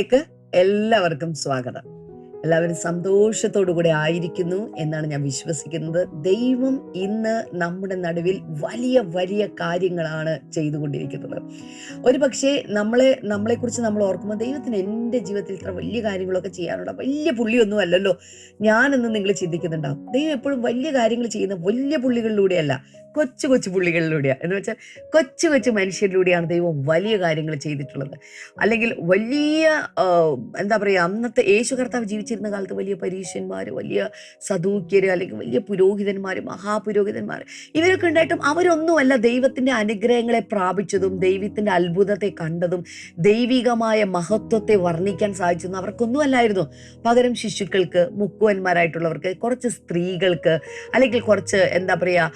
Blessing എല്ലാവർക്കും സ്വാഗതം. എല്ലാവരും സന്തോഷത്തോടു കൂടെ ആയിരിക്കുന്നു എന്നാണ് ഞാൻ വിശ്വസിക്കുന്നത്. ദൈവം ഇന്ന് നമ്മുടെ നടുവിൽ വലിയ വലിയ കാര്യങ്ങളാണ് ചെയ്തുകൊണ്ടിരിക്കുന്നത്. ഒരു പക്ഷേ നമ്മളെ നമ്മളെക്കുറിച്ച് നമ്മൾ ഓർക്കുമ്പോൾ ദൈവത്തിന് എന്റെ ജീവിതത്തിൽ ഇത്ര വലിയ കാര്യങ്ങളൊക്കെ ചെയ്യാനുള്ള വലിയ പുള്ളിയൊന്നും അല്ലല്ലോ. ഞാനെന്ന് നിങ്ങൾ ചിന്തിക്കുന്നുണ്ടാവും. ദൈവം എപ്പോഴും വലിയ കാര്യങ്ങൾ ചെയ്യുന്ന വലിയ പുള്ളികളിലൂടെയല്ല. കൊച്ചു കൊച്ചു പുള്ളികളിലൂടെയാണ് എന്ന് വെച്ചാൽ കൊച്ചു കൊച്ചു മനുഷ്യരിലൂടെയാണ് ദൈവം വലിയ കാര്യങ്ങൾ ചെയ്തിട്ടുള്ളത്. അല്ലെങ്കിൽ വലിയ എന്താ പറയുക അന്നത്തെ യേശു കർത്താവ് ജീവിച്ചിരുന്ന കാലത്ത് വലിയ പരീക്ഷന്മാർ വലിയ സദൂക്യർ അല്ലെങ്കിൽ വലിയ പുരോഹിതന്മാർ മഹാപുരോഹിതന്മാർ ഇവരൊക്കെ ഉണ്ടായിട്ടും അവരൊന്നുമല്ല ദൈവത്തിന്റെ അനുഗ്രഹങ്ങളെ പ്രാപിച്ചതും ദൈവത്തിന്റെ അത്ഭുതത്തെ കണ്ടതും ദൈവികമായ മഹത്വത്തെ വർണിക്കാൻ സാധിച്ചതും അവർക്കൊന്നും അല്ലായിരുന്നു പകരം ശിശുക്കൾക്ക് മുക്കുവന്മാരായിട്ടുള്ളവർക്ക് കുറച്ച് സ്ത്രീകൾക്ക് അല്ലെങ്കിൽ കുറച്ച് എന്താ പറയുക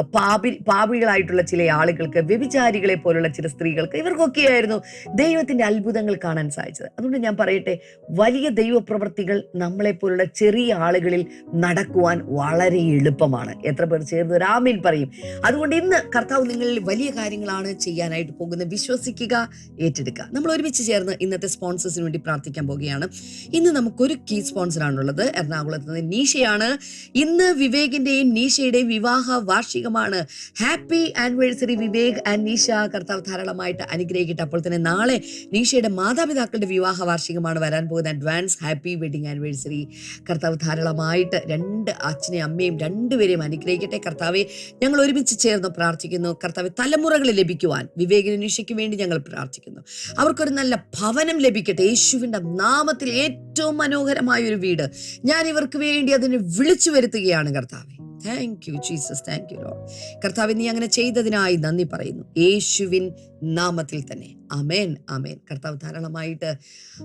പാപി പാപികളായിട്ടുള്ള ചില ആളുകൾക്ക് വ്യഭിചാരികളെ പോലുള്ള ചില സ്ത്രീകൾക്ക് ഇവർക്കൊക്കെയായിരുന്നു ദൈവത്തിന്റെ അത്ഭുതങ്ങൾ കാണാൻ സാധിച്ചത്. അതുകൊണ്ട് ഞാൻ പറയട്ടെ വലിയ ദൈവപ്രവർത്തികൾ നമ്മളെ പോലുള്ള ചെറിയ ആളുകളിൽ നടക്കുവാൻ വളരെ എളുപ്പമാണ്. എത്ര പേർ ചേർന്ന് രാമിൻ പറയും. അതുകൊണ്ട് ഇന്ന് കർത്താവ് നിങ്ങളിൽ വലിയ കാര്യങ്ങളാണ് ചെയ്യാനായിട്ട് പോകുന്നത്. വിശ്വസിക്കുക ഏറ്റെടുക്കുക. നമ്മൾ ഒരുമിച്ച് ചേർന്ന് ഇന്നത്തെ സ്പോൺസേഴ്സിന് വേണ്ടി പ്രാർത്ഥിക്കാൻ പോവുകയാണ്. ഇന്ന് നമുക്കൊരു കീ സ്പോൺസറാണുള്ളത് എറണാകുളത്ത് നിന്ന് നീഷയാണ്. ഇന്ന് വിവേകിന്റെയും നീഷയുടെയും വിവാഹ വാർഷികമാണ് happy anniversary Vivek and Neesha കർത്താവ് ധാരാളമായിട്ട് അനുഗ്രഹിക്കട്ടെ. അപ്പോൾ തന്നെ നാളെ നീഷയുടെ മാതാപിതാക്കളുടെ വിവാഹ വാർഷികമാണ് വരാൻ പോകുന്ന അഡ്വാൻസ് ഹാപ്പി വെഡിങ് ആനിവേഴ്സറി കർത്താവ് ധാരാളമായിട്ട് രണ്ട് അച്ഛനെയും അമ്മയും രണ്ടുപേരെയും അനുഗ്രഹിക്കട്ടെ. കർത്താവെ ഞങ്ങൾ ഒരുമിച്ച് ചേർന്ന് പ്രാർത്ഥിക്കുന്നു. കർത്താവ് തലമുറകൾ ലഭിക്കുവാൻ. വിവേകിന് നിഷയ്ക്ക് വേണ്ടി ഞങ്ങൾ പ്രാർത്ഥിക്കുന്നു. അവർക്കൊരു നല്ല ഭവനം ലഭിക്കട്ടെ. യേശുവിന്റെ നാമത്തിൽ ഏറ്റവും മനോഹരമായ ഒരു വീട്. ഞാൻ ഇവർക്ക് വേണ്ടി അതിനെ വിളിച്ചു വരുത്തുകയാണ് കർത്താവെ. Thank you Jesus thank you lord കർത്താവ് നീ അങ്ങനെ ചെയ്തതിനായി നന്ദി പറയുന്നു. യേശുവിൻ നാമത്തിൽ തന്നെ. അമേൻ അമേൻ കർത്താവ് ധാരാളമായിട്ട്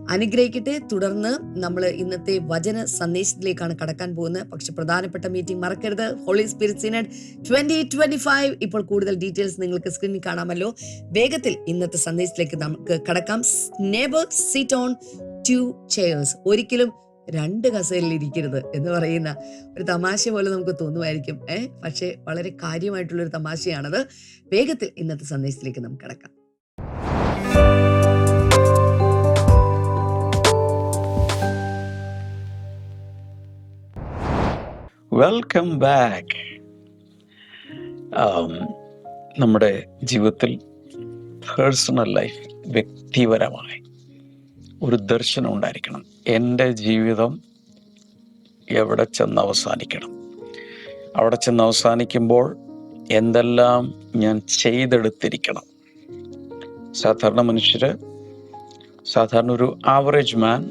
അനുഗ്രഹിക്കട്ടെ. തുടർന്ന് നമ്മൾ ഇന്നത്തെ വചന സന്ദേശത്തിലേക്കാണ് കടക്കാൻ പോകുന്നത്. പക്ഷെ പ്രധാനപ്പെട്ട മീറ്റിംഗ് മറക്കരുത്. Holy spirit synod twenty twenty five ഇപ്പോൾ കൂടുതൽ ഡീറ്റെയിൽസ് നിങ്ങൾക്ക് സ്ക്രീനിൽ കാണാമല്ലോ. വേഗത്തിൽ ഇന്നത്തെ സന്ദേശത്തിലേക്ക് നമുക്ക് കടക്കാം. Never sit on two chairs ഒരിക്കലും രണ്ട് കസേരയിൽ ഇരിക്കരുത് എന്ന് പറയുന്ന ഒരു തമാശ പോലെ നമുക്ക് തോന്നുമായിരിക്കും. ഏഹ് പക്ഷേ വളരെ കാര്യമായിട്ടുള്ളൊരു തമാശയാണത്. വേഗത്തിൽ ഇന്നത്തെ സന്ദേശത്തിലേക്ക് നമുക്ക് കിടക്കാം. വെൽക്കം ബാക്ക് നമ്മുടെ ജീവിതത്തിൽ പേഴ്സണൽ ലൈഫ് വ്യക്തിപരമായി ഒരു ദർശനം ഉണ്ടായിരിക്കണം. എന്റെ ജീവിതം എവിടെ ചെന്ന് അവസാനിക്കണം? അവിടെ ചെന്ന് അവസാനിക്കുമ്പോൾ എന്തെല്ലാം ഞാൻ ചെയ്തെടുത്തിരിക്കണം? സാധാരണ മനുഷ്യർ സാധാരണ ഒരു ആവറേജ് മാൻ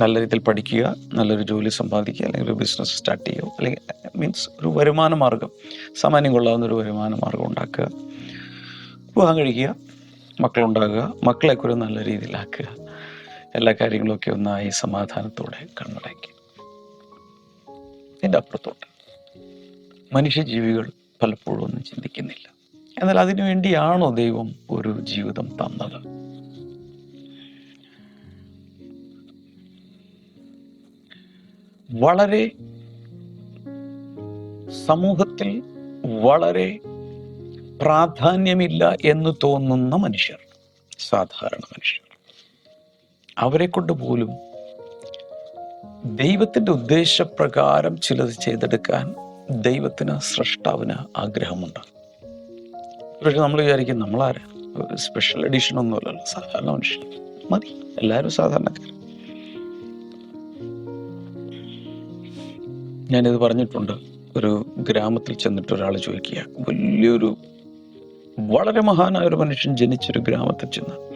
നല്ല രീതിയിൽ പഠിക്കുക നല്ലൊരു ജോലി സമ്പാദിക്കുക അല്ലെങ്കിൽ ഒരു ബിസിനസ് സ്റ്റാർട്ട് ചെയ്യുക അല്ലെങ്കിൽ മീൻസ് ഒരു വരുമാന മാർഗം സാമാന്യം കൊള്ളാവുന്ന ഒരു വരുമാന മാർഗം ഉണ്ടാക്കുക വിവാഹം കഴിക്കുക മക്കളുണ്ടാകുക മക്കളെ ഒരു നല്ല രീതിയിലാക്കുക. എല്ലാ കാര്യങ്ങളൊക്കെ ഒന്നായി സമാധാനത്തോടെ കണ്ണടക്കി. ഇതിന്റെ അപ്പുറത്തോട്ട്. മനുഷ്യജീവികൾ പലപ്പോഴും ഒന്നും ചിന്തിക്കുന്നില്ല. എന്നാൽ അതിനു വേണ്ടിയാണോ ദൈവം ഒരു ജീവിതം തന്നത്? വളരെ സമൂഹത്തിൽ വളരെ പ്രാധാന്യമില്ല എന്ന് തോന്നുന്ന മനുഷ്യർ. സാധാരണ മനുഷ്യർ. അവരെ കൊണ്ട് പോലും ദൈവത്തിന്റെ ഉദ്ദേശപ്രകാരം ചിലത് ചെയ്തെടുക്കാൻ ദൈവത്തിന് സൃഷ്ടാവിന് ആഗ്രഹമുണ്ട്. പക്ഷെ നമ്മൾ വിചാരിക്കും നമ്മളാരാ? സ്പെഷ്യൽ എഡിഷൻ ഒന്നുമല്ലല്ലോ സാധാരണ മനുഷ്യൻ. മതി എല്ലാവരും സാധാരണക്കാർ. ഞാനിത് പറഞ്ഞിട്ടുണ്ട് ഒരു ഗ്രാമത്തിൽ ചെന്നിട്ട് ഒരാൾ ചോദിക്കുക വലിയൊരു വളരെ മഹാനായ ഒരു മനുഷ്യൻ ജനിച്ചൊരു ഗ്രാമത്തിൽ ചെന്ന്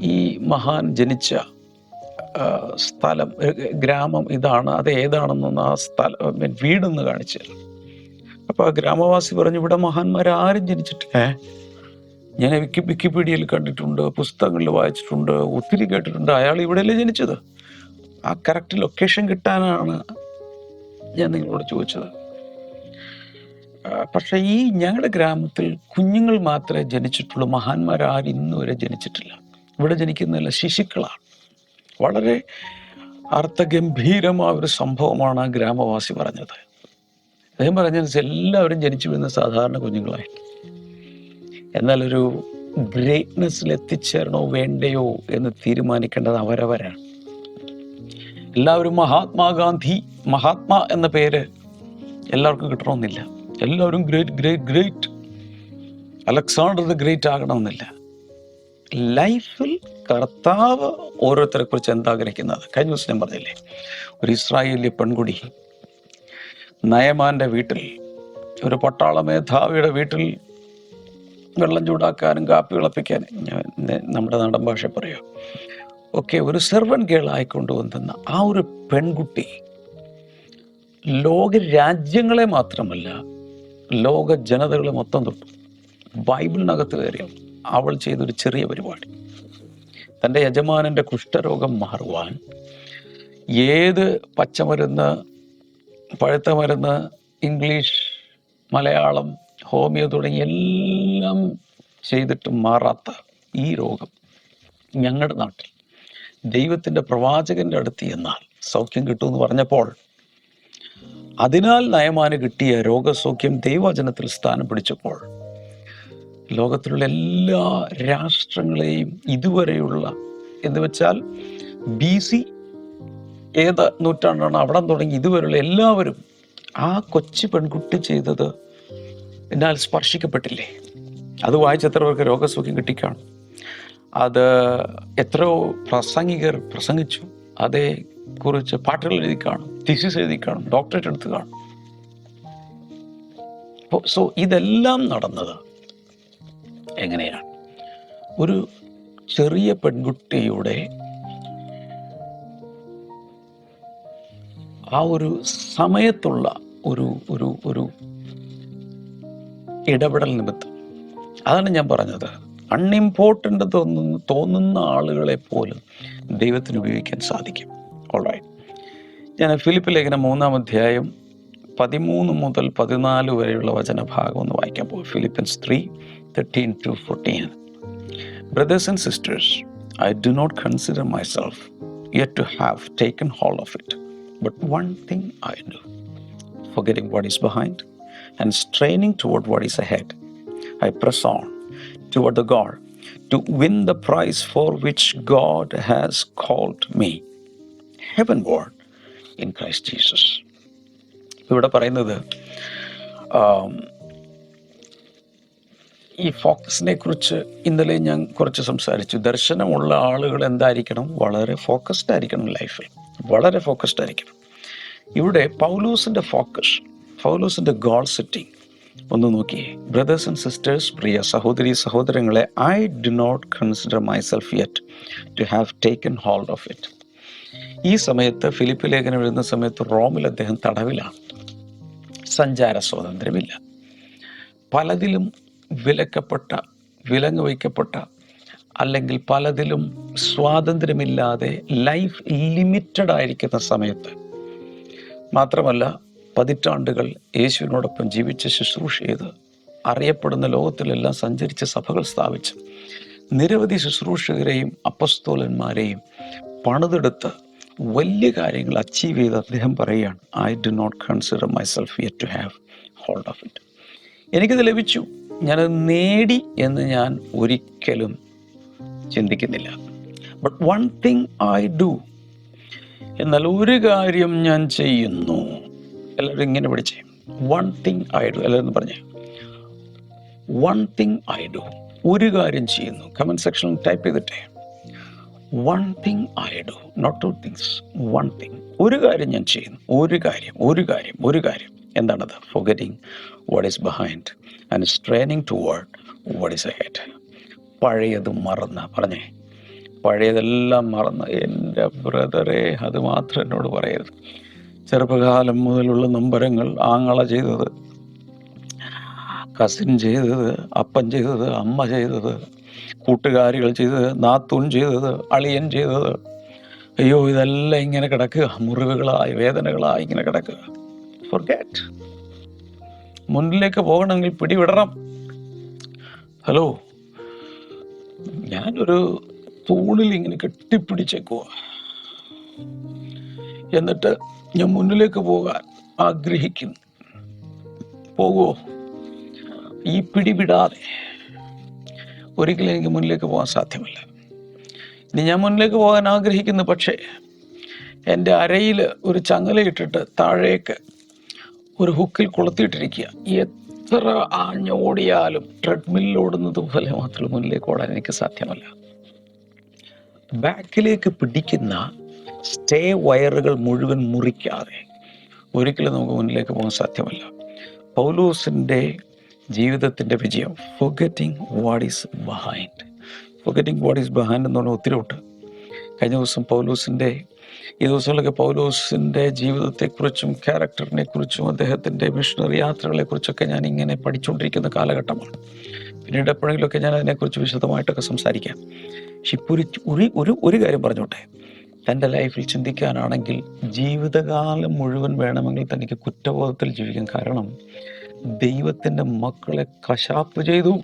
ഈ മഹാൻ ജനിച്ച സ്ഥലം ഗ്രാമം ഇതാണ് അത് ഏതാണെന്നൊന്ന് ആ സ്ഥലം വീടെന്ന് കാണിച്ചു തരാം. അപ്പോൾ ആ ഗ്രാമവാസി പറഞ്ഞു ഇവിടെ മഹാന്മാർ ആരും ജനിച്ചിട്ടില്ല ഞാൻ വിക്കി വിക്കിപീഡിയയിൽ കണ്ടിട്ടുണ്ട് പുസ്തകങ്ങളിൽ വായിച്ചിട്ടുണ്ട് ഒത്തിരി കേട്ടിട്ടുണ്ട്. അയാൾ ഇവിടെയല്ലേ ജനിച്ചത്? ആ കറക്റ്റ് ലൊക്കേഷൻ കിട്ടാനാണ് ഞാൻ നിങ്ങളോട് ചോദിച്ചത്. പക്ഷേ ഈ ഞങ്ങളുടെ ഗ്രാമത്തിൽ കുഞ്ഞുങ്ങൾ മാത്രമേ ജനിച്ചിട്ടുള്ളൂ. മഹാന്മാർ ആരും ഇന്ന് വരെ ജനിച്ചിട്ടില്ല. ഇവിടെ ജനിക്കുന്നതല്ല ശിശുക്കളാണ്. വളരെ അർത്ഥഗംഭീരമായ ഒരു സംഭവമാണ് ആ ഗ്രാമവാസി പറഞ്ഞത്. അദ്ദേഹം പറഞ്ഞത് എല്ലാവരും ജനിച്ചു വരുന്ന സാധാരണ കുഞ്ഞുങ്ങളായി. എന്നാൽ ഒരു ഗ്രേറ്റ്നെസ്സിൽ എത്തിച്ചേരണോ വേണ്ടയോ എന്ന് തീരുമാനിക്കേണ്ടത് അവരവരാണ്. എല്ലാവരും മഹാത്മാഗാന്ധി മഹാത്മാ എന്ന പേര് എല്ലാവർക്കും കിട്ടണമെന്നില്ല. എല്ലാവരും great great great Alexander the great ആകണമെന്നില്ല. ലൈഫിൽ കർത്താവ് ഓരോരുത്തരെ കുറിച്ച് എന്താഗ്രഹിക്കുന്നത്? കഴിഞ്ഞ ദിവസം ഞാൻ പറഞ്ഞില്ലേ? ഒരു ഇസ്രായേലി പെൺകുടി നയമാന്റെ വീട്ടിൽ ഒരു പട്ടാള മേധാവിയുടെ വീട്ടിൽ വെള്ളം ചൂടാക്കാനും കാപ്പി വിളപ്പിക്കാനും നമ്മുടെ നാടൻ ഭാഷ പറയാം? ഒക്കെ ഒരു സെർവൻ ഗേൾ വന്നിരുന്ന ആ ഒരു പെൺകുട്ടി ലോക രാജ്യങ്ങളെ മാത്രമല്ല ലോക ജനതകളെ മൊത്തം തൊട്ടു. ബൈബിളിനകത്ത് കയറി അവൾ ചെയ്തൊരു ചെറിയ പരിപാടി. തന്റെ യജമാനന്റെ കുഷ്ഠരോഗം മാറുവാൻ ഏത് പച്ചമരുന്ന് പഴുത്ത മരുന്ന് ഇംഗ്ലീഷ് മലയാളം ഹോമിയോ തുടങ്ങി എല്ലാം ചെയ്തിട്ടും മാറാത്ത ഈ രോഗം ഞങ്ങളുടെ നാട്ടിൽ ദൈവത്തിന്റെ പ്രവാചകന്റെ അടുത്ത് എന്നാൽ സൗഖ്യം കിട്ടുമെന്ന് പറഞ്ഞപ്പോൾ അതിനാൽ നയമാന് കിട്ടിയ രോഗസൗഖ്യം ദൈവവചനത്തിൽ സ്ഥാനം പിടിച്ചപ്പോൾ ലോകത്തിലുള്ള എല്ലാ രാഷ്ട്രങ്ങളെയും ഇതുവരെയുള്ള എന്ന് വെച്ചാൽ ബി സി ഏത് നൂറ്റാണ്ടാണ് അവിടെ തുടങ്ങി ഇതുവരെയുള്ള എല്ലാവരും ആ കൊച്ചു പെൺകുട്ടി ചെയ്തത് എന്നാൽ സ്പർശിക്കപ്പെട്ടില്ലേ? അത് വായിച്ചത്രവർക്ക് രോഗസൗഖ്യം കിട്ടിക്കാണും. അത് എത്രയോ പ്രസംഗികർ പ്രസംഗിച്ചു. അതേ കുറിച്ച് പാട്ടുകൾ എഴുതി കാണും തിസിസ് എഴുതി കാണും ഡോക്ടറേറ്റ് എടുത്ത് കാണും. സോ ഇതെല്ലാം നടന്നത് എങ്ങനെയാണ്? ഒരു ചെറിയ പെൺകുട്ടിയുടെ ആ ഒരു സമയത്തുള്ള ഒരു ഒരു ഒരു ഇടപെടൽ നിമിത്തം. അതാണ് ഞാൻ പറഞ്ഞത്. അൺഇമ്പോർട്ടന്റ് തോന്നുന്ന തോന്നുന്ന ആളുകളെ പോലും ദൈവത്തിന് ഉപയോഗിക്കാൻ സാധിക്കും. ഓൾറൈറ്റ് ഞാൻ ഫിലിപ്പ് ലേഖനം മൂന്നാം അധ്യായം പതിമൂന്ന് മുതൽ പതിനാല് വരെയുള്ള വചനഭാഗം ഒന്ന് വായിക്കാൻ പോകും Philippians three thirteen to fourteen Brothers and sisters, I do not consider myself yet to have taken hold of it. But one thing I do, forgetting what is behind and straining toward what is ahead, I press on toward the goal to win the prize for which God has called me heavenward in Christ Jesus. ഇവിടെ പറയുന്നത് ഈ ഫോക്കസിനെ കുറിച്ച് ഇന്നലെ ഞാൻ കുറച്ച് സംസാരിച്ചു. ദർശനമുള്ള ആളുകൾ എന്തായിരിക്കണം? വളരെ ഫോക്കസ്ഡ് ആയിരിക്കണം ലൈഫിൽ. വളരെ ഫോക്കസ്ഡ് ആയിരിക്കണം. ഇവിടെ പൗലൂസിന്റെ ഫോക്കസ് പൗലൂസിന്റെ ഗോൾ സെറ്റിംഗ് ഒന്ന് നോക്കിയേ ബ്രദേഴ്സ് ആൻഡ് സിസ്റ്റേഴ്സ് പ്രിയ സഹോദരി സഹോദരങ്ങളെ I do not consider myself yet to have taken hold of it ഈ സമയത്ത് ഫിലിപ്പ് ലേഖനം എഴുതുന്ന സമയത്ത് റോമിൽ അദ്ദേഹം തടവിലാണ്. സഞ്ചാര സ്വാതന്ത്ര്യമില്ല. പലതിലും വിലക്കപ്പെട്ട വിലങ്ങ് വയ്ക്കപ്പെട്ട അല്ലെങ്കിൽ പലതിലും സ്വാതന്ത്ര്യമില്ലാതെ ലൈഫ് ലിമിറ്റഡ് ആയിരിക്കുന്ന സമയത്ത് മാത്രമല്ല പതിറ്റാണ്ടുകൾ യേശുവിനോടൊപ്പം ജീവിച്ച് ശുശ്രൂഷ ചെയ്ത് അറിയപ്പെടുന്ന ലോകത്തിലെല്ലാം സഞ്ചരിച്ച് സഭകൾ സ്ഥാപിച്ചു നിരവധി ശുശ്രൂഷകരെയും അപ്പസ്തോലന്മാരെയും പണിതെടുത്ത് വലിയ കാര്യങ്ങൾ അച്ചീവ് ചെയ്ത് അദ്ദേഹം പറയുകയാണ് I do not consider myself yet to have hold of it എനിക്കിത് ലഭിച്ചു. ഞാനത് നേടി എന്ന് ഞാൻ ഒരിക്കലും ചിന്തിക്കുന്നില്ല. But one thing I do എന്നാൽ ഒരു കാര്യം ഞാൻ ചെയ്യുന്നു. എല്ലാവരും ഇങ്ങനെ പിടിച്ചേ വൺ തിങ് ഐ ഡു എല്ലാവരും പറഞ്ഞേ. വൺ തിങ് ഐ ഡു ഒരു കാര്യം ചെയ്യുന്നു. കമന്റ് സെക്ഷനിൽ ടൈപ്പ് ചെയ്തിട്ടേ. One thing I do not two things one thing ഒരു കാര്യം ഞാൻ ചെയ്യുന്നു. ഒരു കാര്യം ഒരു കാര്യം ഒരു കാര്യം. എന്താണത്? Forgetting what is behind and straining toward what is ahead പഴയത് മറന്ന് പറഞ്ഞേ? പഴയതെല്ലാം മറന്ന്. എന്റെ ബ്രദറെ അത് മാത്രം എന്നോട് പറയരുത്. ചെറുപ്പകാലം മുതലുള്ള നമ്പരങ്ങൾ ആങ്ങള ചെയ്തത് കസിൻ ചെയ്തത് അപ്പൻ ചെയ്തത് അമ്മ ചെയ്തത് കൂട്ടുകാരികൾ ചെയ്തത് നാത്തൂൻ ചെയ്തത് അളിയൻ ചെയ്തത്. അയ്യോ ഇതെല്ലാം ഇങ്ങനെ കിടക്കുക. മുറിവുകളായി വേദനകളായി ഇങ്ങനെ കിടക്കുക. ഫോർഗെറ്റ് മുന്നിലേക്ക് പോകണമെങ്കിൽ പിടിവിടണം. ഹലോ ഞാനൊരു തൂണിൽ ഇങ്ങനെ കെട്ടിപ്പിടിച്ചേക്കുക എന്നിട്ട് ഞാൻ മുന്നിലേക്ക് പോകാൻ ആഗ്രഹിക്കുന്നു. പോകുമോ ഈ പിടിവിടാതെ. ഒരിക്കലും എനിക്ക് മുന്നിലേക്ക് പോകാൻ സാധ്യമല്ല. ഇനി ഞാൻ മുന്നിലേക്ക് പോകാൻ ആഗ്രഹിക്കുന്നു പക്ഷേ എന്റെ അരയിൽ ഒരു ചങ്ങലയിട്ടിട്ട് താഴേക്ക് ഒരു ഹുക്കിൽ കൊളുത്തിയിട്ടിരിക്കുക. എത്ര ആഞ്ഞോടിയാലും ട്രെഡ്മില്ലിൽ ഓടുന്നത് പോലെ മാത്രം മുന്നിലേക്ക് ഓടാൻ എനിക്ക് സാധ്യമല്ല. ബാക്കിലേക്ക് പിടിക്കുന്ന സ്റ്റേ വയറുകൾ മുഴുവൻ മുറിക്കാതെ ഒരിക്കലും നമുക്ക് മുന്നിലേക്ക് പോകാൻ സാധ്യമല്ല. പൗലൂസിന്റെ ജീവിതത്തിന്റെ വിജയം. Forgetting what is behind forgetting what is behind എന്ന് പറഞ്ഞാൽ ഒത്തിരി ഉണ്ട്. കഴിഞ്ഞ ദിവസം പൗലൂസിന്റെ ഈ ദിവസങ്ങളിലൊക്കെ പൗലോസിന്റെ ജീവിതത്തെക്കുറിച്ചും ക്യാരക്ടറിനെ കുറിച്ചും അദ്ദേഹത്തിന്റെ മിഷണറി യാത്രകളെക്കുറിച്ചൊക്കെ ഞാൻ ഇങ്ങനെ പഠിച്ചുകൊണ്ടിരിക്കുന്ന കാലഘട്ടമാണ്. പിന്നീട് എപ്പോഴെങ്കിലുമൊക്കെ ഞാൻ അതിനെക്കുറിച്ച് വിശദമായിട്ടൊക്കെ സംസാരിക്കാം. പക്ഷെ ഇപ്പോൾ ഒരു ഒരു ഒരു കാര്യം പറഞ്ഞോട്ടെ. തന്റെ ലൈഫിൽ ചിന്തിക്കാനാണെങ്കിൽ ജീവിതകാലം മുഴുവൻ വേണമെങ്കിൽ തനിക്ക് കുറ്റബോധത്തിൽ ജീവിക്കാൻ കാരണം ദൈവത്തിന്റെ മക്കളെ കശാപ്പ് ചെയ്തു.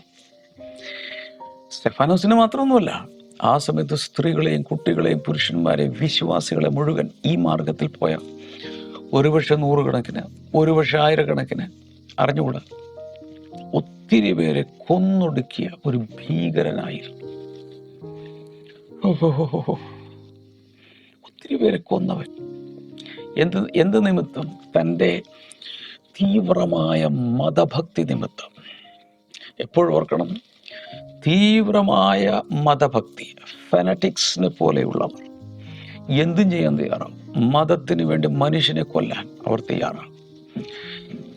സ്റ്റെഫാനോസിന് മാത്രമൊന്നുമല്ല ആ സമയത്ത് സ്ത്രീകളെയും കുട്ടികളെയും പുരുഷന്മാരെ വിശ്വാസികളെ മുഴുവൻ ഈ മാർഗത്തിൽ പോയ ഒരുപക്ഷെ നൂറുകണക്കിന് ഒരുപക്ഷെ ആയിരക്കണക്കിന് അറിഞ്ഞുകൂടാ? ഒത്തിരി പേരെ കൊന്നൊടുക്കിയ ഒരു ഭീകരനായിരുന്നു. ഒത്തിരി പേരെ കൊന്നവൻ. എന്ത് എന്ത് നിമിത്തം തന്റെ തീവ്രമായ മതഭക്തി നിമിത്തം. എപ്പോഴും ഓർക്കണം? തീവ്രമായ മതഭക്തി ഫെനറ്റിക്സിനെ പോലെയുള്ളവർ. എന്തും ചെയ്യാൻ തയ്യാറാണ് മതത്തിന് വേണ്ടി മനുഷ്യനെ കൊല്ലാൻ അവർ തയ്യാറാണ്.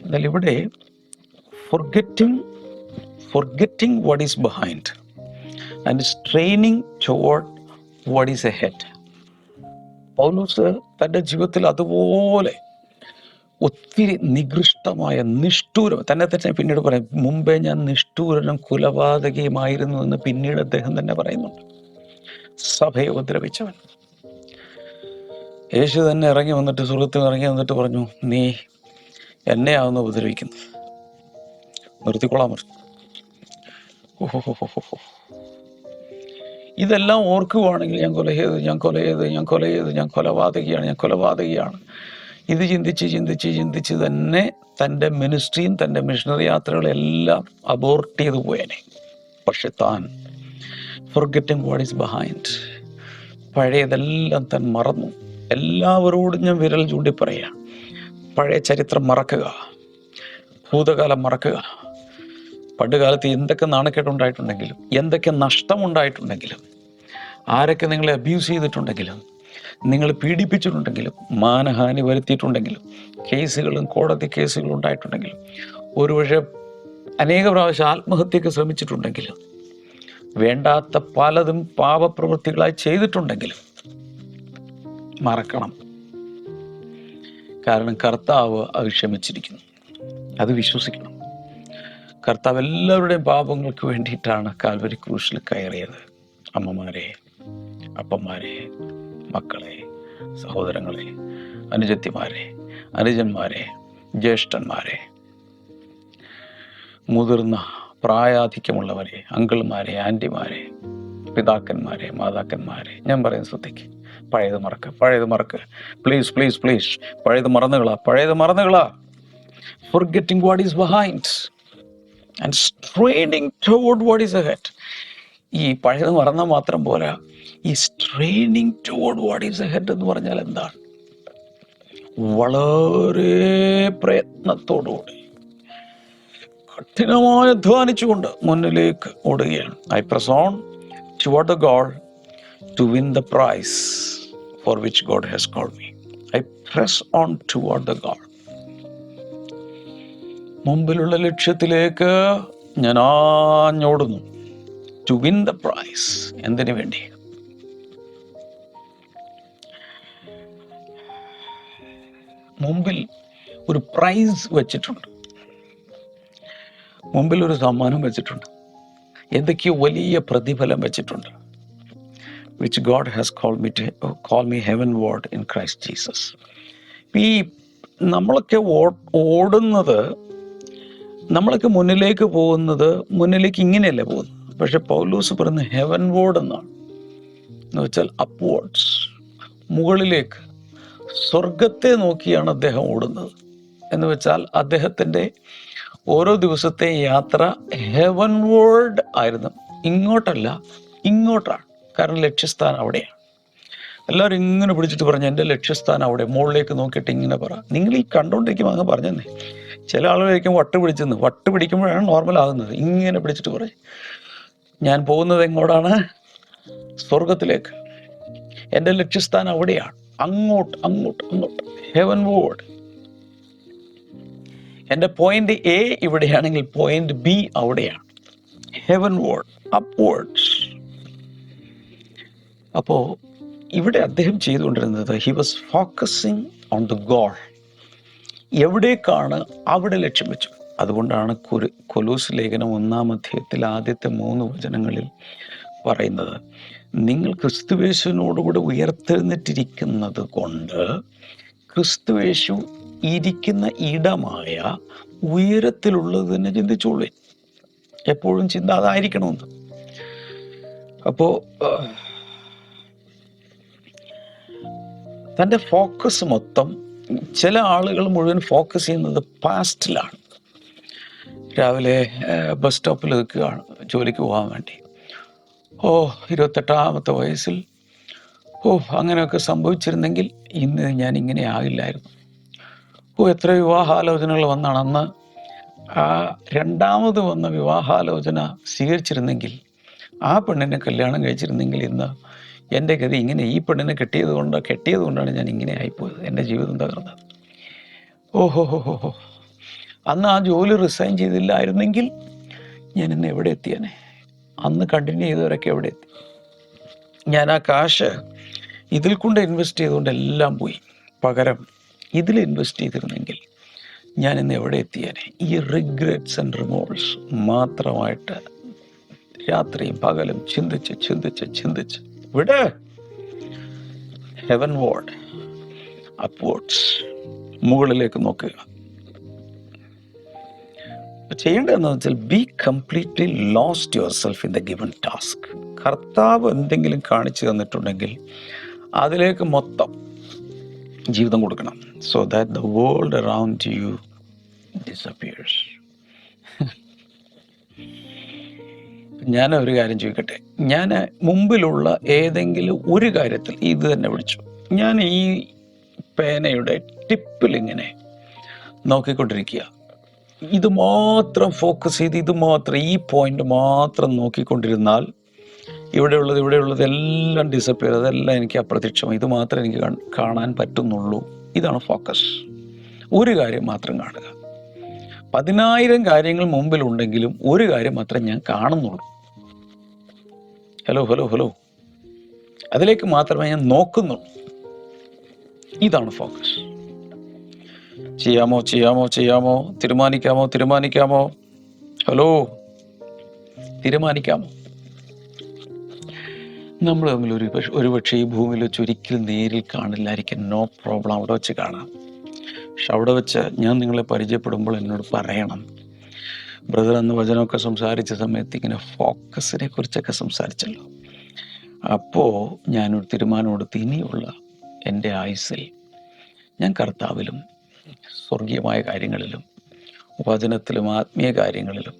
എന്നാൽ ഇവിടെ forgetting forgetting what is behind and straining toward what is ahead Paulose തന്റെ ജീവിതത്തിൽ അതുപോലെ ഒത്തിരി നികൃഷ്ടമായ നിഷ്ഠൂരം. തന്നെ തന്നെ പിന്നീട് പറയും മുമ്പേ ഞാൻ നിഷ്ഠൂരനും കുലപാതകയുമായിരുന്നു എന്ന് പിന്നീട് അദ്ദേഹം തന്നെ പറയുന്നുണ്ട്. സഭയെ ഉപദ്രവിച്ചവൻ. യേശു തന്നെ ഇറങ്ങി വന്നിട്ട് സുഹൃത്തു ഇറങ്ങി വന്നിട്ട് പറഞ്ഞു നീ എന്നെയാവുന്ന ഉപദ്രവിക്കുന്നത്? നിർത്തിക്കൊള്ളാൻ പറഞ്ഞു ഇതെല്ലാം ഓർക്കുവാണെങ്കിൽ ഞാൻ കൊല ചെയ്തു ഞാൻ കൊല ചെയ്തു ഞാൻ കൊല ചെയ്തു ഞാൻ കൊലപാതകയാണ് ഞാൻ കൊലപാതകയാണ് ഇത് ചിന്തിച്ച് ചിന്തിച്ച് ചിന്തിച്ച് തന്നെ തന്റെ മിനിസ്ട്രിയും തന്റെ മിഷണറി യാത്രകളെല്ലാം അബോർട്ട് ചെയ്തു പോയേനെ. പക്ഷെ താൻ ഫൊർഗെറ്റിംഗ് വാട്ട് ഈസ് ബിഹൈൻഡ് പഴയതെല്ലാം താൻ മറന്നു. എല്ലാവരോടും ഞാൻ വിരൽ ചൂണ്ടി പറയാം. പഴയ ചരിത്രം മറക്കുക. ഭൂതകാലം മറക്കുക. പണ്ട് കാലത്ത് എന്തൊക്കെ നാണക്കേട്ടുണ്ടായിട്ടുണ്ടെങ്കിലും എന്തൊക്കെ നഷ്ടമുണ്ടായിട്ടുണ്ടെങ്കിലും ആരൊക്കെ നിങ്ങളെ അബ്യൂസ് ചെയ്തിട്ടുണ്ടെങ്കിലും നിങ്ങൾ പീഡിപ്പിച്ചിട്ടുണ്ടെങ്കിലും മാനഹാനി വരുത്തിയിട്ടുണ്ടെങ്കിലും കേസുകളും കോടതി കേസുകളും ഉണ്ടായിട്ടുണ്ടെങ്കിലും ഒരുപക്ഷെ അനേക പ്രാവശ്യം ആത്മഹത്യക്ക് ശ്രമിച്ചിട്ടുണ്ടെങ്കിലും വേണ്ടാത്ത പലതും പാപപ്രവൃത്തികളായി ചെയ്തിട്ടുണ്ടെങ്കിലും മറക്കണം. കാരണം കർത്താവ് അത് അത് വിശ്വസിക്കണം. കർത്താവ് എല്ലാവരുടെയും പാപങ്ങൾക്ക് വേണ്ടിയിട്ടാണ് കാൽവരി ക്രൂശിൽ കയറിയത്. അമ്മമാരെ അപ്പന്മാരെ മക്കളെ സഹോദരങ്ങളെ അനുജത്തിമാരെ അനുജന്മാരെ ജ്യേഷ്ഠന്മാരെ മുതിർന്ന പ്രായാധിക്യമുള്ളവരെ അങ്കിൾമാരെ ആന്റിമാരെ പിതാക്കന്മാരെ മാതാക്കന്മാരെ ഞാൻ പറയുന്ന ശ്രദ്ധിക്ക്. പഴയത് മറക്ക പഴയത് മറക്ക്. പ്ലീസ് പ്ലീസ് പ്ലീസ് പഴയത് മറന്നുകളാ പഴയത് മറന്നുകളാ. Forgetting what is behind and straining toward what is ahead ഈ പഴയത് മറന്നാൽ മാത്രം പോരാ. ഈ straining toward what is head എന്ന് പറഞ്ഞാൽ എന്താണ്? വളരെ പ്രയത്നത്തോടുകൂടി. കഠിനമായി അധ്വാനിച്ചുകൊണ്ട് മുന്നിലേക്ക് ഓടുകയാണ്. I press on toward the goal to win the prize for which God has called me I press on toward the goal മുമ്പിലുള്ള ലക്ഷ്യത്തിലേക്ക് ഞാൻ ആഞ്ഞോടുന്നു. ടു വിൻ ദ പ്രൈസ് എന്തിനു വേണ്ടി? മുമ്പിൽ ഒരു പ്രൈസ് വെച്ചിട്ടുണ്ട്. മുമ്പിൽ ഒരു സമ്മാനം വെച്ചിട്ടുണ്ട്. എന്തൊക്കെയോ വലിയ പ്രതിഫലം വെച്ചിട്ടുണ്ട്. Which God has call me call me heavenward in Christ Jesus ഈ നമ്മളൊക്കെ ഓടുന്നത് നമ്മളൊക്കെ മുന്നിലേക്ക് പോകുന്നത് മുന്നിലേക്ക് ഇങ്ങനെയല്ലേ പോകുന്നത്? പക്ഷെ പൗലൂസ് പറയുന്ന ഹെവൻ വേർഡ് എന്നാണ്. എന്ന് വെച്ചാൽ അപ്വേർഡ്സ് മുകളിലേക്ക് സ്വർഗത്തെ നോക്കിയാണ് അദ്ദേഹം ഓടുന്നത്. എന്ന് വെച്ചാൽ അദ്ദേഹത്തിന്റെ ഓരോ ദിവസത്തെ യാത്ര ഹെവൻ വേൾഡ് ആയിരുന്നു. ഇങ്ങോട്ടല്ല ഇങ്ങോട്ടാണ്. കാരണം ലക്ഷ്യസ്ഥാനം അവിടെയാണ്. എല്ലാവരും ഇങ്ങനെ പിടിച്ചിട്ട് പറഞ്ഞു എന്റെ ലക്ഷ്യസ്ഥാനം അവിടെ മുകളിലേക്ക് നോക്കിയിട്ട് ഇങ്ങനെ പറ. നിങ്ങൾ ഈ കണ്ടുകൊണ്ടിരിക്കുമ്പോൾ അങ്ങ് പറഞ്ഞെന്നേ. ചില ആളുകളായിരിക്കും വട്ട് പിടിച്ചെന്ന്. വട്ട് പിടിക്കുമ്പോഴാണ് നോർമൽ ആകുന്നത്. ഇങ്ങനെ പിടിച്ചിട്ട് പറയും. ഞാൻ പോകുന്നത് എങ്ങോട്ടാണ് സ്വർഗത്തിലേക്ക് എന്റെ ലക്ഷ്യസ്ഥാനം അവിടെയാണ്. അങ്ങോട്ട് അങ്ങോട്ട് അങ്ങോട്ട്. ഹെവൻ വേർഡ് എന്റെ പോയിന്റ് എ ഇവിടെയാണെങ്കിൽ പോയിന്റ് ബി അവിടെയാണ്. ഹെവൻ വേർഡ് അപ്വേർഡ്സ് അപ്പോൾ ഇവിടെ അദ്ദേഹം ചെയ്തുകൊണ്ടിരുന്നത് he was focusing on the goal എവിടേക്കാണ് അവിടെ ലക്ഷ്യം വെച്ചു അതുകൊണ്ടാണ് കുരു കൊലൂസ് ലേഖനം ഒന്നാം അധ്യായത്തിൽ ആദ്യത്തെ മൂന്ന് വചനങ്ങളിൽ പറയുന്നത്. നിങ്ങൾ ക്രിസ്തുവേശുവിനോടുകൂടെ ഉയർത്തെഴുന്നിട്ടിരിക്കുന്നത് കൊണ്ട് ക്രിസ്തുവേശു ഇരിക്കുന്ന ഇടമായ ഉയരത്തിലുള്ളത് തന്നെ ചിന്തിച്ചോളൂ. എപ്പോഴും ചിന്ത അതായിരിക്കണമെന്ന്. അപ്പോ തന്റെ ഫോക്കസ് മൊത്തം ചില ആളുകൾ മുഴുവൻ ഫോക്കസ് ചെയ്യുന്നത് പാസ്റ്റിലാണ്. രാവിലെ ബസ് സ്റ്റോപ്പിൽ നിൽക്കുകയാണ് ജോലിക്ക് പോകാൻ വേണ്ടി. ഓ ഇരുപത്തെട്ടാമത്തെ വയസ്സിൽ. ഓ അങ്ങനെയൊക്കെ സംഭവിച്ചിരുന്നെങ്കിൽ ഇന്ന് ഞാൻ ഇങ്ങനെ ആകില്ലായിരുന്നു. ഓ എത്ര വിവാഹാലോചനകൾ വന്നാണ്. അന്ന് ആ രണ്ടാമത് വന്ന വിവാഹാലോചന സ്വീകരിച്ചിരുന്നെങ്കിൽ ആ പെണ്ണിനെ കല്യാണം കഴിച്ചിരുന്നെങ്കിൽ ഇന്ന് എന്റെ ഗതി ഇങ്ങനെ ഈ പെണ്ണിനെ കെട്ടിയത് കൊണ്ട് കെട്ടിയത് കൊണ്ടാണ് ഞാൻ ഇങ്ങനെ ആയിപ്പോയത് എന്റെ ജീവിതം തകർന്നത്. ഓഹോ ഹോ ഹോ ഹോ. അന്ന് ആ ജോലി റിസൈൻ ചെയ്തില്ലായിരുന്നെങ്കിൽ ഞാൻ ഇന്ന് എവിടെ എത്തിയേനെ? അന്ന് കണ്ടിന്യൂ ചെയ്തവരൊക്കെ എവിടെ എത്തി? ഞാൻ ആ കാശ് ഇതിൽ കൊണ്ട് ഇൻവെസ്റ്റ് ചെയ്തുകൊണ്ട് എല്ലാം പോയി. പകരം ഇതിൽ ഇൻവെസ്റ്റ് ചെയ്തിരുന്നെങ്കിൽ ഞാൻ ഇന്ന് എവിടെ എത്തിയേനെ? ഈ റിഗ്രറ്റ്സ് ആൻഡ് റിമോൾസ് മാത്രമായിട്ട് രാത്രിയും പകലും ചിന്തിച്ച് ചിന്തിച്ച് ചിന്തിച്ച്. ഇവിടെ ഹെവൻ വോഡ് അപ്വേർഡ്സ് മുകളിലേക്ക് നോക്കുക. ചെയ്യേണ്ടതെന്ന് വെച്ചാൽ be completely lost yourself in the given task കർത്താവ് എന്തെങ്കിലും കാണിച്ചു തന്നിട്ടുണ്ടെങ്കിൽ അതിലേക്ക് മൊത്തം ജീവിതം കൊടുക്കണം. So that the world around you disappears ഞാൻ ഒരു കാര്യം ചോദിക്കട്ടെ? ഞാൻ മുമ്പിലുള്ള ഏതെങ്കിലും ഒരു കാര്യത്തിൽ ഇത് തന്നെ വിളിച്ചു ഞാൻ ഈ പേനയുടെ ടിപ്പിൽ ഇങ്ങനെ നോക്കിക്കൊണ്ടിരിക്കുക. ഇത് മാത്രം ഫോക്കസ് ചെയ്ത് ഇത് മാത്രം ഈ പോയിന്റ് മാത്രം നോക്കിക്കൊണ്ടിരുന്നാൽ ഇവിടെയുള്ളത് ഇവിടെയുള്ളത് എല്ലാം ഡിസപ്പിയർ അതെല്ലാം എനിക്ക് അപ്രത്യക്ഷമായി. ഇത് മാത്രമേ എനിക്ക് കാണാൻ പറ്റുന്നുള്ളൂ. ഇതാണ് ഫോക്കസ് ഒരു കാര്യം മാത്രം കാണുക. പതിനായിരം കാര്യങ്ങൾ മുമ്പിലുണ്ടെങ്കിലും ഒരു കാര്യം മാത്രമേ ഞാൻ കാണുന്നുള്ളൂ. ഹലോ ഹലോ ഹലോ അതിലേക്ക് മാത്രമേ ഞാൻ നോക്കുന്നുള്ളൂ. ഇതാണ് ഫോക്കസ് ചെയ്യാമോ ചെയ്യാമോ ചെയ്യാമോ? തീരുമാനിക്കാമോ തീരുമാനിക്കാമോ? ഹലോ? തീരുമാനിക്കാമോ? നമ്മൾ തമ്മിൽ ഒരു പക്ഷെ ഒരു പക്ഷേ ഈ ഭൂമിയിൽ വെച്ച് ഒരിക്കലും നേരിൽ കാണില്ലായിരിക്കും. നോ പ്രോബ്ലം അവിടെ വെച്ച് കാണാം. പക്ഷെ അവിടെ വെച്ച് ഞാൻ നിങ്ങളെ പരിചയപ്പെടുമ്പോൾ എന്നോട് പറയണം. ബ്രദർ അന്ന് വചനമൊക്കെ സംസാരിച്ച സമയത്ത് ഇങ്ങനെ ഫോക്കസിനെ കുറിച്ചൊക്കെ സംസാരിച്ചല്ലോ. അപ്പോൾ ഞാനൊരു തീരുമാനമെടുത്ത് ഇനിയുള്ള എന്റെ ആയുസ്സിൽ ഞാൻ കർത്താവിലും സ്വർഗീയമായ കാര്യങ്ങളിലും വചനത്തിലും ആത്മീയ കാര്യങ്ങളിലും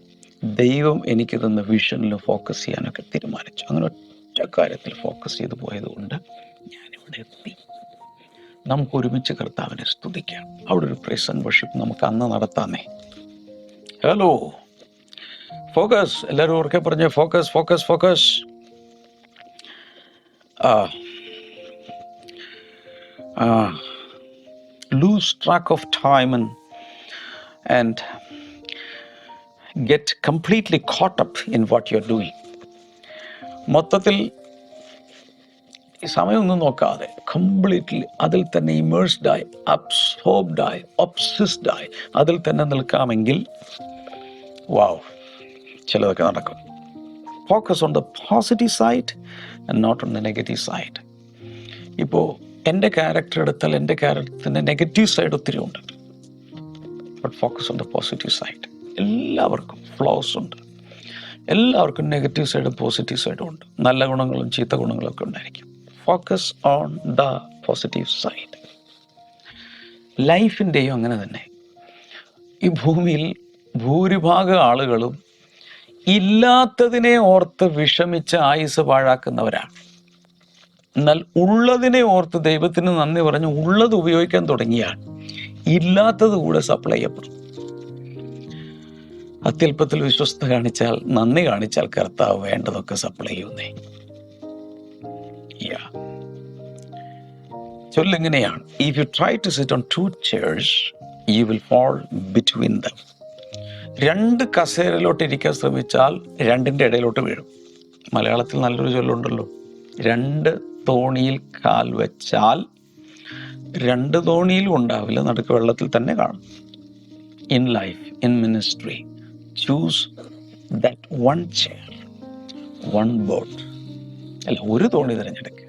ദൈവം എനിക്ക് തന്ന വിഷനിലും ഫോക്കസ് ചെയ്യാനൊക്കെ തീരുമാനിച്ചു. അങ്ങനെ ഒറ്റ കാര്യത്തിൽ ഫോക്കസ് ചെയ്തു പോയതുകൊണ്ട് ഞാനിവിടെ എത്തി. നമുക്ക് ഒരുമിച്ച് കർത്താവിനെ സ്തുതിക്കാം. അവിടെ ഒരു പ്രൈസ് ആൻഡ് വർഷിപ്പ് നമുക്ക് അന്ന് നടത്താമേ. ഹലോ ഫോക്കസ് എല്ലാവരും ഓർക്കെ പറഞ്ഞ. ഫോക്കസ് ഫോക്കസ് ഫോക്കസ് ആ. ആ. Lose track of time and and get completely caught up in what you're doing. മൊത്തത്തിൽ ഈ സമയമൊന്നും നോക്കാതെ കംപ്ലീറ്റ്ലി അതിൽ തന്നെ ഇമേഴ്സ്ഡായി അബ്സോർബ്ഡായി ഒബ്സിസ്ഡായി അതിൽ തന്നെ നിൽക്കാമെങ്കിൽ വാവ് ചിലതൊക്കെ നടക്കും. Focus on the positive side and not on the negative side ഇപ്പോൾ എന്റെ ക്യാരക്ടർ എടുത്താൽ എന്റെ ക്യാരക്ടറിന്റെ നെഗറ്റീവ് സൈഡ് ഒത്തിരി ഉണ്ട്. But focus on the positive side എല്ലാവർക്കും ഫ്ലോസ് ഉണ്ട്. എല്ലാവർക്കും നെഗറ്റീവ് സൈഡും പോസിറ്റീവ് സൈഡും ഉണ്ട്. നല്ല ഗുണങ്ങളും ചീത്ത ഗുണങ്ങളും ഒക്കെ ഉണ്ടായിരിക്കും. Focus on the positive side ലൈഫിന്റെയും അങ്ങനെ തന്നെ. ഈ ഭൂമിയിൽ ഭൂരിഭാഗം ആളുകളും ഇല്ലാത്തതിനെ ഓർത്ത് വിഷമിച്ച് ആയുസ് പാഴാക്കുന്നവരാണ്. എന്നാൽ ഉള്ളതിനെ ഓർത്ത് ദൈവത്തിന് നന്ദി പറഞ്ഞ് ഉള്ളത് ഉപയോഗിക്കാൻ തുടങ്ങിയാൽ ഇല്ലാത്തത് കൂടെ സപ്ലൈ ചെയ്യപ്പെടും. അത്യല്പത്തിൽ വിശ്വസ്ത കാണിച്ചാൽ നന്ദി കാണിച്ചാൽ കർത്താവ് വേണ്ടതൊക്കെ സപ്ലൈ ചെയ്യുന്നേ. ചൊല്ലെങ്ങനെയാണ് if you try to sit on two chairs you will fall between them രണ്ട് കസേരയിലോട്ട് ഇരിക്കാൻ ശ്രമിച്ചാൽ രണ്ടിന്റെ ഇടയിലോട്ട് വീഴും. മലയാളത്തിൽ നല്ലൊരു ചൊല്ലുണ്ടല്ലോ. രണ്ട് തോണിയിൽ കാൽ വെച്ചാൽ രണ്ട് തോണിയിലും ഉണ്ടാവില്ല. നടുക്ക് വെള്ളത്തിൽ തന്നെ കാണും. In life in ministry choose that one chair one boat അല്ല ഒരു തോണി തിരഞ്ഞെടുക്കുക.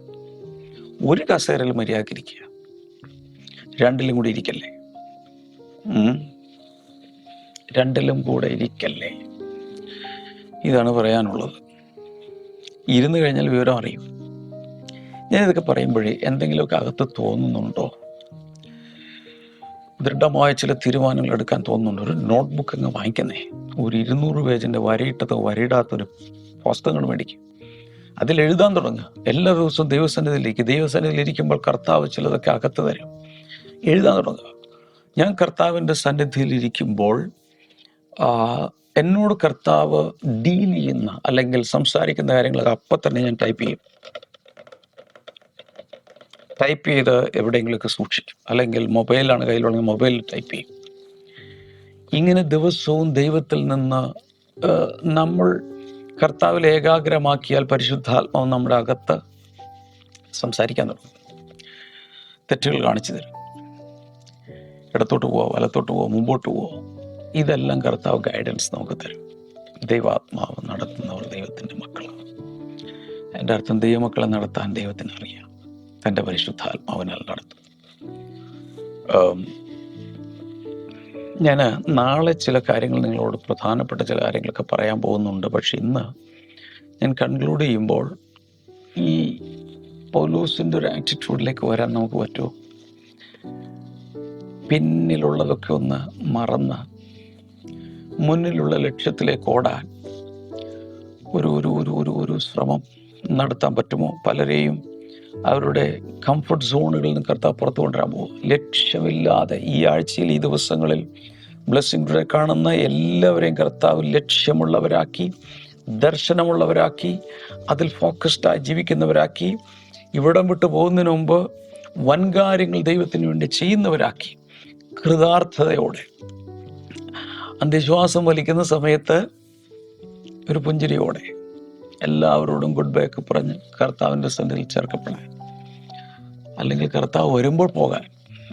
ഒരു കസേരയിൽ മര്യാദക്കിരിക്കുക. രണ്ടിലും കൂടി ഇരിക്കല്ലേ? രണ്ടിലും കൂടെ ഇരിക്കല്ലേ? ഇതാണ് പറയാനുള്ളത്. ഇരുന്ന് കഴിഞ്ഞാൽ വിവരം അറിയും. ഞാൻ ഇതൊക്കെ പറയുമ്പോഴേ എന്തെങ്കിലുമൊക്കെ അകത്ത് തോന്നുന്നുണ്ടോ? ദൃഢമായ ചില തീരുമാനങ്ങൾ എടുക്കാൻ തോന്നുന്നുണ്ട്? ഒരു നോട്ട്ബുക്ക് അങ്ങ് വാങ്ങിക്കുന്നേ. ഒരു ഇരുന്നൂറ് പേജിന്റെ വരയിട്ടതോ വരയിടാത്തൊരു പുസ്തകങ്ങൾ മേടിക്കും. അതിൽ എഴുതാൻ തുടങ്ങുക എല്ലാ ദിവസവും ദൈവസന്നിധിയിലേക്ക്. ദൈവസന്നിധിയിൽ ഇരിക്കുമ്പോൾ കർത്താവ് ചിലതൊക്കെ അകത്ത് തരും. എഴുതാൻ തുടങ്ങുക ഞാൻ കർത്താവിന്റെ സന്നിധിയിൽ ഇരിക്കുമ്പോൾ എന്നോട് കർത്താവ് ഡീൽ ചെയ്യുന്ന അല്ലെങ്കിൽ സംസാരിക്കുന്ന കാര്യങ്ങളൊക്കെ അപ്പം തന്നെ ഞാൻ ടൈപ്പ് ചെയ്യും. ടൈപ്പ് ചെയ്ത് എവിടെയെങ്കിലുമൊക്കെ സൂക്ഷിക്കും. അല്ലെങ്കിൽ മൊബൈലാണ് കയ്യിലുണ്ടെങ്കിൽ മൊബൈലിൽ ടൈപ്പ് ചെയ്യും. ഇങ്ങനെ ദിവസവും ദൈവത്തിൽ നിന്ന് നമ്മൾ കർത്താവിൽ ഏകാഗ്രമാക്കിയാൽ പരിശുദ്ധാത്മാവ് നമ്മുടെ അകത്ത് സംസാരിക്കാൻ തുടങ്ങും. തെറ്റുകൾ കാണിച്ചു തരും. ഇടത്തോട്ട് പോവോ വലത്തോട്ട് പോവോ മുമ്പോട്ട് പോവോ. ഇതെല്ലാം കർത്താവ് ഗൈഡൻസ് നമുക്ക് തരും. ദൈവാത്മാവ് നടത്തുന്നവർ ദൈവത്തിന്റെ മക്കളാണ്. എന്റെ അർത്ഥം ദൈവമക്കളെ നടത്താൻ ദൈവത്തിന് അറിയാം തന്റെ പരിശുദ്ധാത്മാവിനാൽ നടത്തും. ഞാൻ നാളെ ചില കാര്യങ്ങൾ നിങ്ങളോട് പ്രധാനപ്പെട്ട ചില കാര്യങ്ങളൊക്കെ പറയാൻ പോകുന്നുണ്ട്. പക്ഷെ ഇന്ന് ഞാൻ കൺക്ലൂഡ് ചെയ്യുമ്പോൾ ഈ പൗലൂസിന്റെ ഒരു ആറ്റിറ്റ്യൂഡിലേക്ക് വരാൻ നമുക്ക് പറ്റുമോ? പിന്നിലുള്ളതൊക്കെ ഒന്ന് മറന്ന് മുന്നിലുള്ള ലക്ഷ്യത്തിലേക്ക് ഓടാൻ ഒരു ഒരു ഒരു ഒരു ഒരു ശ്രമം നടത്താൻ പറ്റുമോ? പലരെയും അവരുടെ കംഫർട്ട് സോണുകളിൽ നിന്ന് കർത്താവ് പുറത്തു കൊണ്ടുവരാൻ പോകും. ലക്ഷ്യമില്ലാതെ ഈ ആഴ്ചയിൽ ഈ ദിവസങ്ങളിൽ ബ്ലെസ്സിംഗ് കാണുന്ന എല്ലാവരെയും കർത്താവ് ലക്ഷ്യമുള്ളവരാക്കി ദർശനമുള്ളവരാക്കി അതിൽ ഫോക്കസ്ഡായി ജീവിക്കുന്നവരാക്കി ഇവിടം വിട്ടു പോകുന്നതിന് മുമ്പ് വൻകാര്യങ്ങൾ ദൈവത്തിന് വേണ്ടി ചെയ്യുന്നവരാക്കി കൃതാർത്ഥതയോടെ. അന്ത്യശ്വാസം വലിക്കുന്ന സമയത്ത് ഒരു പുഞ്ചിരിയോടെ എല്ലാവരോടും ഗുഡ് ബൈ ഒക്കെ പറഞ്ഞ് കർത്താവിന്റെ സന്നിധിയിൽ ചേർക്കപ്പെടാൻ അല്ലെങ്കിൽ കർത്താവ് വരുമ്പോൾ പോകാൻ.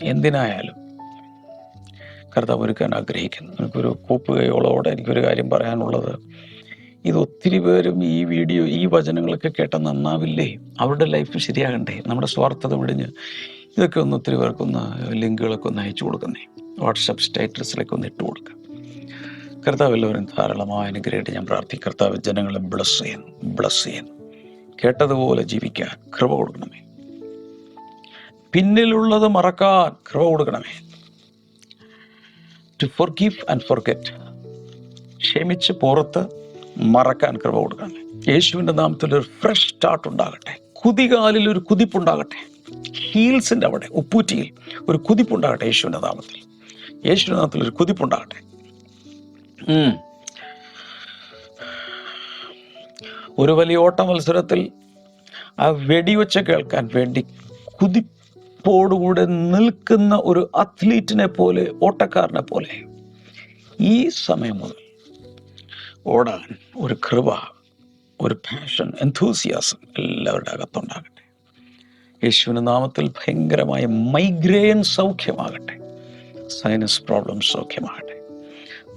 എന്തിനായാലും. കർത്താവ് ഒരുക്കാൻ ആഗ്രഹിക്കുന്നു. എനിക്കൊരു കൂപ്പുകയോളോടെ എനിക്കൊരു കാര്യം പറയാനുള്ളത്. ഇത് ഒത്തിരി പേരും ഈ വീഡിയോ ഈ വചനങ്ങളൊക്കെ കേട്ട നന്നാവില്ലേ? അവരുടെ ലൈഫ് ശരിയാകണ്ടേ? നമ്മുടെ സ്വാർത്ഥത വിടിഞ്ഞ് ഇതൊക്കെ ഒന്ന് ഒത്തിരി പേർക്കൊന്ന് ലിങ്കുകളൊക്കെ ഒന്ന് അയച്ചു കൊടുക്കുന്നേ. വാട്സപ്പ് സ്റ്റേറ്റസിലൊക്കെ ഒന്ന് ഇട്ട് കൊടുക്കുക കർത്താവ് എല്ലാവരും ധാരാളമായ അനുഗ്രഹമായിട്ട് ഞാൻ പ്രാർത്ഥിക്കും കർത്താവ് ജനങ്ങളെ ബ്ലസ് ചെയ്യുന്നു ബ്ലസ് ചെയ്യുന്നു കേട്ടതുപോലെ ജീവിക്കാൻ കൃപ കൊടുക്കണമേ. പിന്നിലുള്ളത് മറക്കാൻ കൃപ കൊടുക്കണമേ. To forgive and forget ക്ഷമിച്ച് പുറത്ത് മറക്കാൻ കൃപ കൊടുക്കണമേ. യേശുവിന്റെ നാമത്തിൽ ഒരു ഫ്രഷ് സ്റ്റാർട്ട് ഉണ്ടാകട്ടെ. കുതികാലിൽ ഒരു കുതിപ്പുണ്ടാകട്ടെ. ഹീൽസിന്റെ അവിടെ ഉപ്പൂറ്റിയിൽ ഒരു കുതിപ്പുണ്ടാകട്ടെ യേശുവിന്റെ നാമത്തിൽ. യേശുവിന്റെ നാമത്തിൽ ഒരു കുതിപ്പുണ്ടാകട്ടെ. ഒരു വലിയ ഓട്ട മത്സരത്തിൽ ആ വെടിവെച്ച കേൾക്കാൻ വേണ്ടി കുതിപ്പോടുകൂടെ നിൽക്കുന്ന ഒരു അത്ലീറ്റിനെ പോലെ ഓട്ടക്കാരനെ പോലെ ഈ സമയം മുതൽ ഓടാൻ ഒരു കൃപ ഒരു പാഷൻ എന്തൂസിയാസം എല്ലാവരുടെ അകത്തുണ്ടാകട്ടെ. യേശുവിന്റെ നാമത്തിൽ ഭയങ്കരമായ മൈഗ്രെയിൻ സൗഖ്യമാകട്ടെ. സൈനസ് പ്രോബ്ലം സൗഖ്യമാകട്ടെ.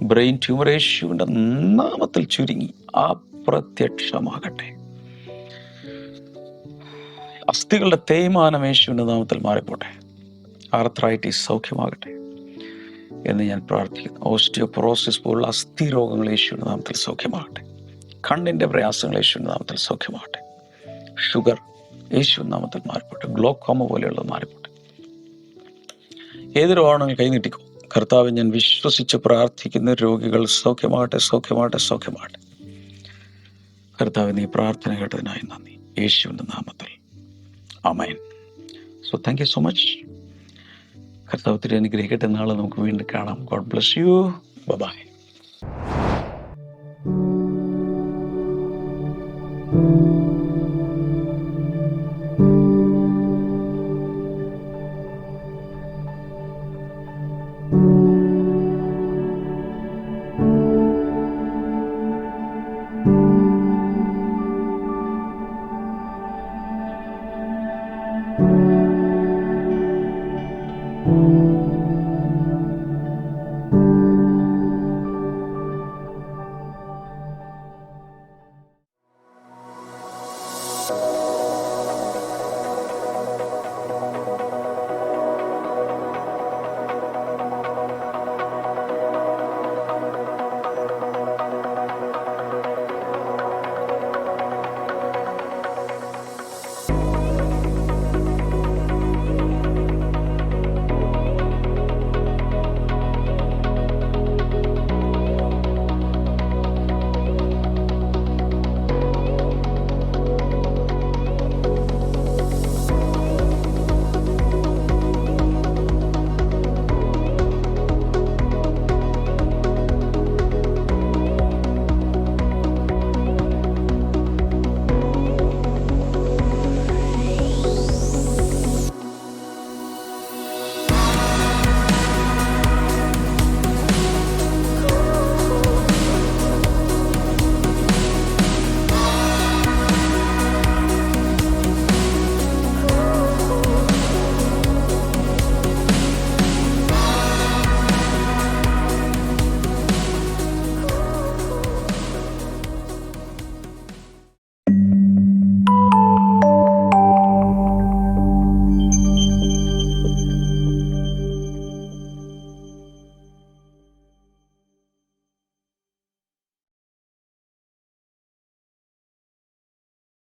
ബ്രെയിൻ ട്യൂമർ യേശുവിന്റെ നാമത്തിൽ ചുരുങ്ങി. അപ്രത്യക്ഷമാകട്ടെ. അസ്ഥികളുടെ തേയ്മാനം യേശുവിന്റെ നാമത്തിൽ മാറിപ്പോട്ടെ. ആർത്രൈറ്റിസ് സൗഖ്യമാകട്ടെ എന്ന് ഞാൻ പ്രാർത്ഥിക്കുന്നു. ഓസ്റ്റിയോപൊറോസിസ് പോലുള്ള അസ്ഥി രോഗങ്ങൾ യേശുവിന്റെ നാമത്തിൽ സൗഖ്യമാകട്ടെ. കണ്ണിന്റെ പ്രയാസങ്ങൾ യേശുവിന്റെ നാമത്തിൽ സൗഖ്യമാകട്ടെ. ഷുഗർ യേശുവിൻ നാമത്തിൽ മാറിപ്പോട്ടെ. ഗ്ലോക്കോമ പോലെയുള്ളത് മാറിപ്പോട്ടെ. ഏത് രോഗമാണെങ്കിൽ കൈനീട്ടിക്കോ കർത്താവ് ഞാൻ വിശ്വസിച്ച് പ്രാർത്ഥിക്കുന്ന രോഗികൾ സൗഖ്യമാകട്ടെ സൗഖ്യമാകട്ടെ സൗഖ്യമാകട്ടെ. കർത്താവ് നീ പ്രാർത്ഥന കേട്ടതിനായി നന്ദി. യേശുവിന്റെ നാമത്തിൽ. അമയൻ so thank you so much കർത്താവ് ഒത്തിരി അനുഗ്രഹിക്കട്ടെ. നാളെ നമുക്ക് വീണ്ടും കാണാം. God bless you by